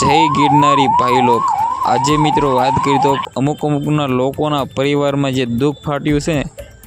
જય ગિરનારી ભાઈ લોક આજે મિત્રો વાત કરી તો અમુક અમુકના લોકોના પરિવારમાં જે દુઃખ ફાટ્યું છે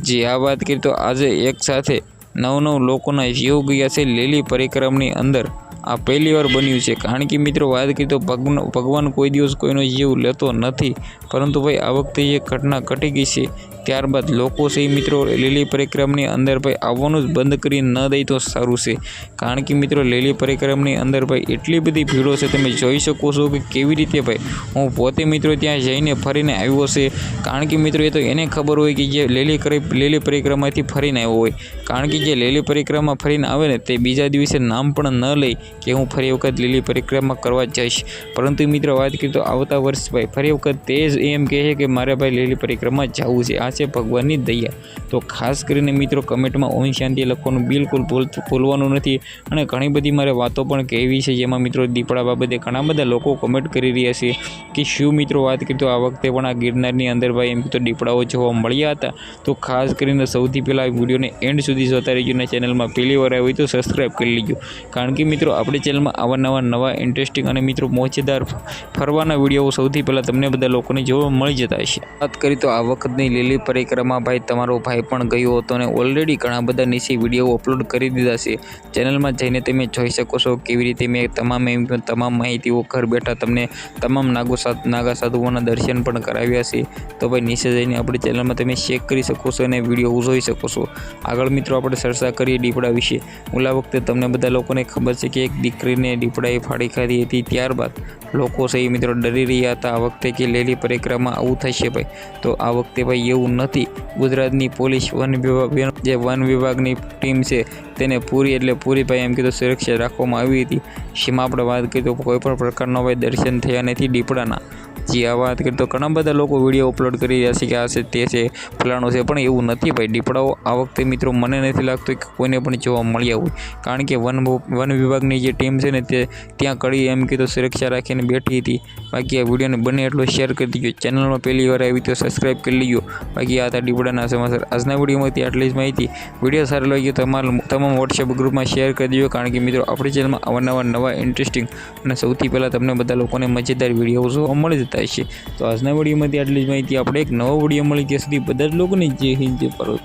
જે આ વાત કરી તો આજે એક સાથે નવ નવ લોકોના જીવ ગયા છે લીલી પરિક્રમની અંદર. આ પહેલી વાર બન્યું છે. કારણ કે મિત્રો વાત કરી તો ભગવાન કોઈ દિવસ કોઈનો જીવ લેતો નથી. પરંતુ ભાઈ, આ વખતે જે ઘટના ઘટી ગઈ છે ત્યારબાદ લોકો છે મિત્રો લીલી પરિક્રમની અંદર ભાઈ આવવાનું જ બંધ કરી ન દે તો સારું છે. કારણ કે મિત્રો લીલી પરિક્રમની અંદર ભાઈ એટલી બધી ભીડો છે, તમે જોઈ શકો છો કે કેવી રીતે ભાઈ હું પોતે મિત્રો ત્યાં જઈને ફરીને આવ્યો છે. કારણ કે મિત્રો એ તો એને ખબર હોય કે જે લીલી લીલી પરિક્રમાથી ફરીને આવ્યો હોય. કારણ કે જે લીલી પરિક્રમા ફરીને આવે ને તે બીજા દિવસે નામ પણ ન લઈ કે હું ફરી વખત લીલી પરિક્રમા કરવા જઈશ. પરંતુ મિત્રો વાત કરીએ તો આવતા વર્ષ ભાઈ ફરી વખત તે જ એમ કહે છે કે મારે ભાઈ લીલી પરિક્રમા જવું છે. આ છે ભગવાનની દયા. તો ખાસ કરીને મિત્રો કમેન્ટમાં ઓમ શાંતિ લખવાનું બિલકુલ ભૂલ ભૂલવાનું નથી. અને ઘણી બધી મારે વાતો પણ કહેવી છે, જેમાં મિત્રો દીપડા બાબતે ઘણા બધા લોકો કમેન્ટ કરી રહ્યા છે કે શું મિત્રો વાત કરીએ તો આ વખતે પણ આ ગિરનારની અંદર ભાઈ એમ તો દીપડાઓ જોવા મળ્યા હતા. તો ખાસ કરીને સૌથી પહેલાં વિડીયોને એન્ડ સુધી જોતા રહીજો અને ચેનલમાં પહેલી વાર આવી તો સબસ્ક્રાઈબ કરી લેજો. કારણ કે મિત્રો આપણી ચેનલમાં આવા નવા નવા ઇન્ટરેસ્ટિંગ અને મિત્રો મોજેદાર ફરવાના વીડિયો સૌથી પહેલાં તમને બધા લોકોને જોવા મળી જતા હશે. વાત કરી તો આ વખતની લીલી પરિક્રમા ભાઈ, તમારો ભાઈ પણ ગયો હતો અને ઓલરેડી ઘણા બધા નીચે વીડિયો અપલોડ કરી દીધા છે. ચેનલમાં જઈને તમે જોઈ શકો છો કેવી રીતે મેં તમામ તમામ માહિતીઓ ઘર બેઠા તમને તમામ નાગો નાગા સાધુઓના દર્શન પણ કરાવ્યા છે. તો ભાઈ, નીચે જઈને આપણી ચેનલમાં તમે ચેક કરી શકો છો અને વીડિયો જોઈ શકો છો. આગળ મિત્રો, આપણે ચર્ચા કરીએ દીપડા વિશે. ઓલા વખતે તમને બધા લોકોને ખબર છે કે એક દીકરીને દીપડાએ ફાડી ખાધી હતી. ત્યારબાદ લોકો સહી મિત્રો ડરી રહ્યા હતા. આ વખતે કે લેલી પરિક્રમા આવું થશે ભાઈ. તો આ વખતે ભાઈ એવું નથી. ગુજરાતની પોલીસ વન વિભાગ જે વન વિભાગની ટીમ છે, તેને પૂરી એટલે પૂરી ભાઈ એમ કીધું સુરક્ષા રાખવામાં આવી હતી. સીમા આપણે વાત કરી તો કોઈ પણ પ્રકારનો ભાઈ દર્શન થયા નથી દીપડાના. જી, આ વાત કરીએ તો ઘણા બધા લોકો વીડિયો અપલોડ કરી રહ્યા છે કે આ છે, તે છે, ફલાણું છે, પણ એવું નથી ભાઈ. દીપડાઓ આ વખતે મિત્રો મને નથી લાગતું કે કોઈને પણ જોવા મળ્યા હોય. કારણ કે વન વન વિભાગની જે ટીમ છે ને તે ત્યાં કડી એમ કીધું સુરક્ષા રાખીને બેઠી હતી. બાકી આ વિડીયોને બને એટલો શેર કરી દીજો ચેનલમાં પહેલી વાર આવી તો સબસ્ક્રાઈબ કરી લીજો. બાકી આ હતા દીપડાના સમાચાર. આજના વિડીયોમાંથી આટલી જ માહિતી. વીડિયો સારો લાગ્યો તમારા તમામ વોટ્સએપ ગ્રુપમાં શેર કરી દીજો. કારણ કે મિત્રો આપણી ચેનલમાં અવારનવાર નવા ઇન્ટરેસ્ટિંગ અને સૌથી પહેલાં તમને બધા લોકોને મજેદાર વીડિયો જોવા મળી જતા હશે તો આજના વિડીયોમાંથી આટલી જ માહિતી. આપણે એક નવો વીડિયો મળી ત્યાં સુધી બધા જ લોકોને જય હિન્દ, જય ભારત.